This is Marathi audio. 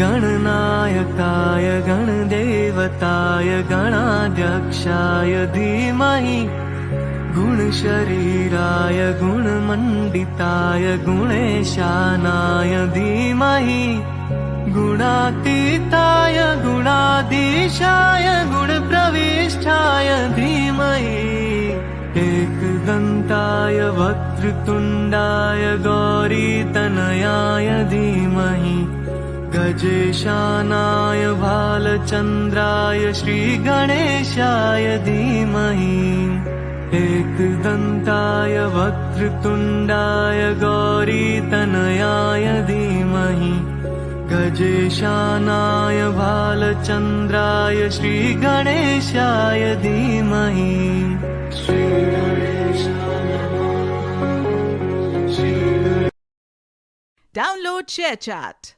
गणनायकाय गणदेवताय गणाध्यक्षाय धीमहि। गुणशरीराय गुणमण्डिताय गुणेशानाय धीमहि। गुणातीताय गुणाधीशाय गुणप्रविष्ठाय धीमहि। एकदन्ताय वक्रतुण्डाय गौरीतनयाय धीमहि गजेशानाय भालचन्द्राय श्रीगणेशाय धीमहि। एकदन्ताय वक्रतुण्डाय गौरीतनयाय धीमहि। गजेशानाय भालचन्द्राय श्रीगणेशाय धीमहि। श्रीगणेशाय नमः। श्रीगणेशाय Download ShareChat.